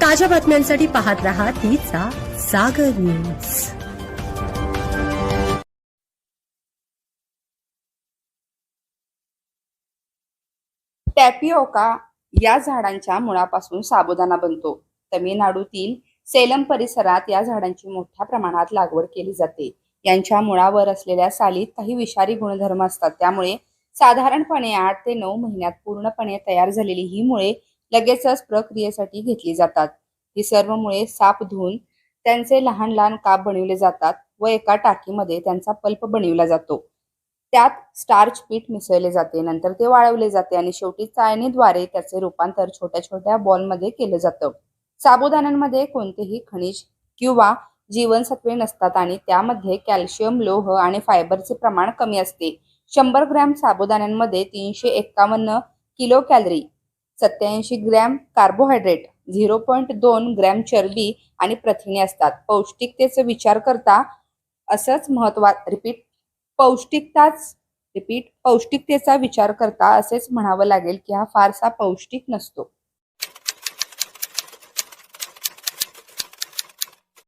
ताज्या बातम्यांसाठी पाहत रहा तिचा सागर न्यूज. टॅपिओका या झाडांच्या मुळापासून साबुदाणा बनतो. तमिळनाडूतील सेलम परिसरात या झाडांची मोठ्या प्रमाणात लागवड केली जाते. यांच्या मुळावर असलेल्या सालीत काही विषारी गुणधर्म असतात. त्यामुळे साधारणपणे आठ ते नऊ महिन्यात पूर्णपणे तयार झालेली ही मुळे लगेचच प्रक्रियेसाठी घेतली जातात. ही सर्व मुळे साप धुवून त्यांचे लहान लहान काप बनविले जातात व एका टाकीमध्ये त्यांचा पल्प बनविला जातो. त्यात स्टार्च पीठ मिसळले जाते नंतर ते वाळवले जाते आणि शेवटी चाळणीद्वारे त्याचे रूपांतर छोट्या छोट्या बॉलमध्ये केलं जातं. साबुदाण्यांमध्ये कोणतेही खनिज किंवा जीवनसत्वे नसतात आणि त्यामध्ये कॅल्शियम लोह आणि फायबरचे प्रमाण कमी असते. शंभर ग्रॅम साबुदाण्यांमध्ये तीनशे एक्कावन्न किलो कॅलरी सत्याऐंशी ग्रॅम कार्बोहायड्रेट झिरो पॉईंट दोन ग्रॅम चरबी आणि प्रथिने असतात. पौष्टिकतेचा विचार करता असंच महत्वा रिपीट पौष्टिकताच रिपीट पौष्टिकतेचा विचार करता असेच म्हणावं लागेल की हा फारसा पौष्टिक नसतो.